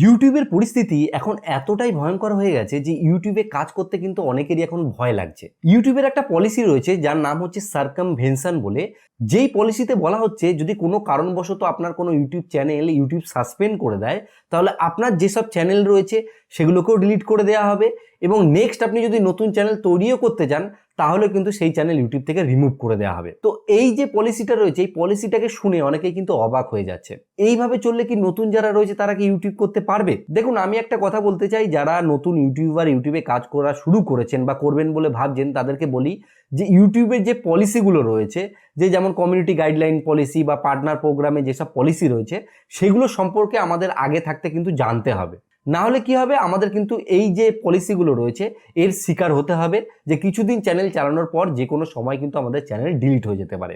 ইউটিউবের পরিস্থিতি এখন এতটাই ভয়ঙ্কর হয়ে গেছে যে ইউটিউবে কাজ করতে কিন্তু অনেকেরই এখন ভয় লাগছে। ইউটিউবের একটা পলিসি রয়েছে যার নাম হচ্ছে সার্কামভেনশন বলে। যেই পলিসিতে বলা হচ্ছে, যদি কোনো কারণবশত আপনার কোনো ইউটিউব চ্যানেল ইউটিউব সাসপেন্ড করে দেয়, তাহলে আপনার যেসব চ্যানেল রয়েছে, সেগুলোকেও ডিলিট করে দেওয়া হবে এবং নেক্সট আপনি যদি নতুন চ্যানেল তৈরিও করতে চান তাহলে কিন্তু সেই চ্যানেল ইউটিউব থেকে রিমুভ করে দেওয়া হবে। তো এই যে পলিসিটা রয়েছে, এই পলিসিটাকে শুনে অনেকেই কিন্তু অবাক হয়ে যাচ্ছে। এইভাবে চললে কি নতুন যারা রয়েছে, তারা কি ইউটিউব করতে পারবে? দেখুন, আমি একটা কথা বলতে চাই, যারা নতুন ইউটিউবার ইউটিউবে কাজ করা শুরু করেছেন বা করবেন বলে ভাবছেন, তাদেরকে বলি যে ইউটিউবের যে পলিসিগুলো রয়েছে, যে যেমন কমিউনিটি গাইডলাইন পলিসি বা পার্টনার প্রোগ্রামে যেসব পলিসি রয়েছে, সেগুলো সম্পর্কে আমাদের আগে থাকতে কিন্তু জানতে হবে। না হলে কি হবে? আমাদের কিন্তু এই যে পলিসিগুলো রয়েছে, এর শিকার হতে হবে যে কিছুদিন চ্যানেল চালানোর পর যে কোনো সময় কিন্তু আমাদের চ্যানেল ডিলিট হয়ে যেতে পারে।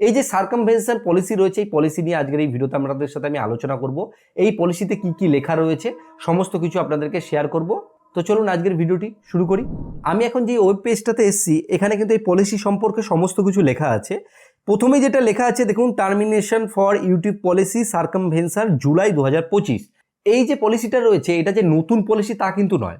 এই যে সার্কামভেনশন পলিসি রয়েছে, এই পলিসি নিয়ে আজকের এই ভিডিওতে আপনাদের সাথে আমি আলোচনা করব। এই পলিসিতে কি কি লেখা রয়েছে, সমস্ত কিছু আপনাদেরকে শেয়ার করব। তো চলুন আজকের ভিডিওটি শুরু করি। আমি এখন যে ওয়েব পেজটাতে এসেছি, এখানে কিন্তু এই পলিসি সম্পর্কে সমস্ত কিছু লেখা আছে। প্রথমে যেটা লেখা আছে, দেখুন termination for YouTube policy circumvention July দু হাজার পঁচিশ। এই যে পলিসিটা রয়েছে, এটা যে নতুন পলিসি তা কিন্তু নয়।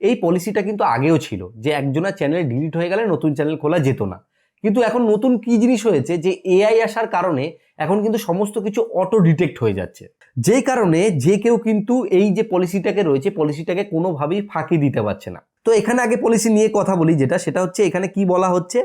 এই পলিসিটা কিন্তু আগেও ছিল, যে একজনের চ্যানেল ডিলিট হয়ে গেলে নতুন চ্যানেল খোলা যেত না। কিন্তু এখন নতুন কি জিনিস হয়েছে, যে এআই আসার কারণে এখন কিন্তু সমস্ত কিছু অটো ডিটেক্ট হয়ে যাচ্ছে। যেই কারণে যে কেউ কিন্তু এই যে পলিসিটাকে রয়েছে পলিসিটাকে কোনোভাবেই ফাঁকি দিতে পারছে না। তো এখানে আগে পলিসি নিয়ে কথা বলি যেটা, সেটা হচ্ছে এখানে কি বলা হচ্ছে,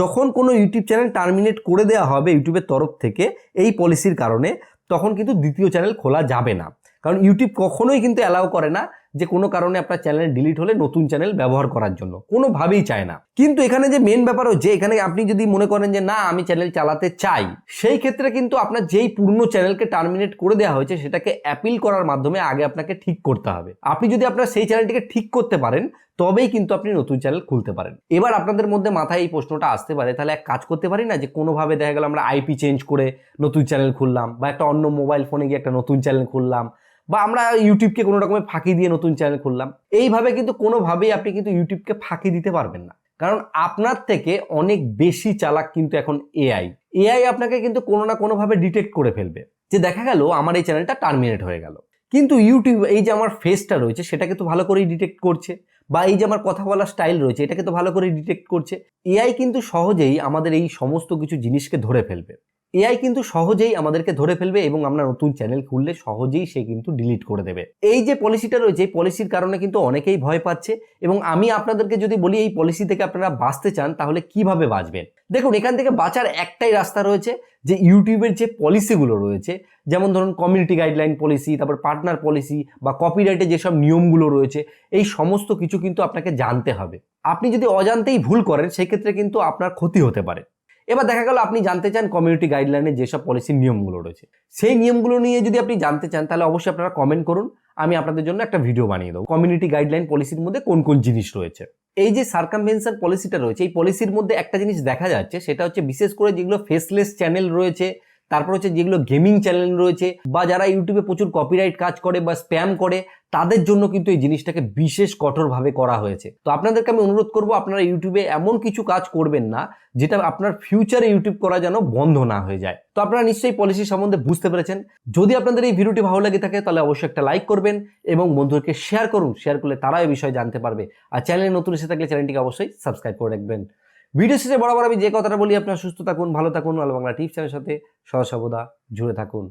যখন কোনো ইউটিউব চ্যানেল টার্মিনেট করে দেওয়া হবে ইউটিউবের তরফ থেকে এই পলিসির কারণে, তখন কিন্তু দ্বিতীয় চ্যানেল খোলা যাবে না। কারণ ইউটিউব কখনোই কিন্তু অ্যালাউ করে না যে কোনো কারণে আপনার চ্যানেল ডিলিট হলে নতুন চ্যানেল ব্যবহার করার জন্য। কোনোভাবেই চায় না। কিন্তু এখানে যে মেন ব্যাপার হচ্ছে, এখানে আপনি যদি মনে করেন যে, না, আমি চ্যানেল চালাতে চাই, সেই ক্ষেত্রে কিন্তু আপনার যেই পুরনো চ্যানেলকে টার্মিনেট করে দেওয়া হয়েছে, সেটাকে অ্যাপিল করার মাধ্যমে আগে আপনাকে ঠিক করতে হবে। আপনি যদি আপনার সেই চ্যানেলটিকে ঠিক করতে পারেন, তবেই কিন্তু আপনি নতুন চ্যানেল খুলতে পারেন। এবার আপনাদের মধ্যে মাথায় এই প্রশ্নটা আসতে পারে, তাহলে এক কাজ করতে পারি না যে, কোনোভাবে দেখা গেল আমরা আইপি চেঞ্জ করে নতুন চ্যানেল খুললাম, বা একটা অন্য মোবাইল ফোনে গিয়ে একটা নতুন চ্যানেল খুললাম বা আমরা ইউটিউবকে কোনো রকমের ফাঁকি দিয়ে নতুন চ্যানেল খুললাম, এইভাবে কিন্তু কোনোভাবেই আপনি কিন্তু ইউটিউবকে ফাঁকি দিতে পারবেন না। কারণ আপনার থেকে অনেক বেশি চালাক কিন্তু এখন এআই এআই আপনাকে কিন্তু কোনো না কোনোভাবে ডিটেক্ট করে ফেলবে। যে দেখা গেল, আমার এই চ্যানেলটা টার্মিনেট হয়ে গেল। কিন্তু ইউটিউব এই যে আমার ফেসটা রয়েছে, সেটাকে তো ভালো করেই ডিটেক্ট করছে। বা এই যে আমার কথা বলার স্টাইল রয়েছে, এটাকে তো ভালো করেই ডিটেক্ট করছে। এআই কিন্তু সহজেই আমাদের এই সমস্ত কিছু জিনিসকে ধরে ফেলবে। এআই কিন্তু সহজেই আমাদেরকে ধরে ফেলবে এবং আমরা নতুন চ্যানেল খুললে সহজেই সে কিন্তু ডিলিট করে দেবে। এই যে পলিসিটা রয়েছে, এই পলিসির কারণে কিন্তু অনেকেই ভয় পাচ্ছে এবং আমি আপনাদেরকে যদি বলি এই পলিসি থেকে আপনারা বাঁচতে চান, তাহলে কীভাবে বাঁচবেন? দেখুন, এখান থেকে বাঁচার একটাই রাস্তা রয়েছে যে ইউটিউবের যে পলিসিগুলো রয়েছে, যেমন ধরুন কমিউনিটি গাইডলাইন পলিসি তারপর পার্টনার পলিসি বা কপিরাইটের যেসব নিয়মগুলো রয়েছে, এই সমস্ত কিছু কিন্তু আপনাকে জানতে হবে। আপনি যদি অজান্তেই ভুল করেন, সেক্ষেত্রে কিন্তু আপনার ক্ষতি হতে পারে। এবার দেখা গেল আপনি জানতে চান কমিউনিটি গাইডলাইনে যেসব পলিসির নিয়মগুলো রয়েছে। সেই নিয়মগুলো নিয়ে যদি আপনি জানতে চান, তাহলে অবশ্যই আপনারা কমেন্ট করুন। আমি আপনাদের জন্য একটা ভিডিও বানিয়ে দেবো। কমিউনিটি গাইডলাইন পলিসির মধ্যে কোন কোন জিনিস রয়েছে। এই যে সার্কামভেনশন পলিসিটা রয়েছে, এই পলিসির মধ্যে একটা জিনিস দেখা যাচ্ছে, সেটা হচ্ছে বিশেষ করে যেগুলো ফেসলেস চ্যানেল রয়েছে তারপর হচ্ছে যেগুলো গেমিং চ্যানেল রয়েছে বা যারা ইউটিউবে প্রচুর কপিরাইট কাজ করে বা স্প্যাম করে, তাদের জন্য কিন্তু এই জিনিসটাকে বিশেষ কঠোরভাবে করা হয়েছে। তো আপনাদেরকে আমি অনুরোধ করব, আপনারা ইউটিউবে এমন কিছু কাজ করবেন না, যেটা আপনার ফিউচারে ইউটিউব করা যেন বন্ধ না হয়ে যায়। তো আপনারা নিশ্চয়ই পলিসি সম্বন্ধে বুঝতে পেরেছেন। যদি আপনাদের এই ভিডিওটি ভালো লাগে থাকে, তাহলে অবশ্যই একটা লাইক করবেন এবং বন্ধুদেরকে শেয়ার করুন। শেয়ার করলে তারা এই বিষয়ে জানতে পারবে। আর চ্যানেলে নতুন এসে থাকলে চ্যানেলটিকে অবশ্যই সাবস্ক্রাইব করে রাখবেন। ভিডিও শেষে বরাবর আমি যে কথাটা বলি, আপনার সুস্থ থাকুন, ভালো থাকুন, আলো বাংলা টিপস চ্যানেলের সাথে সদা সর্বদা জুড়ে থাকুন।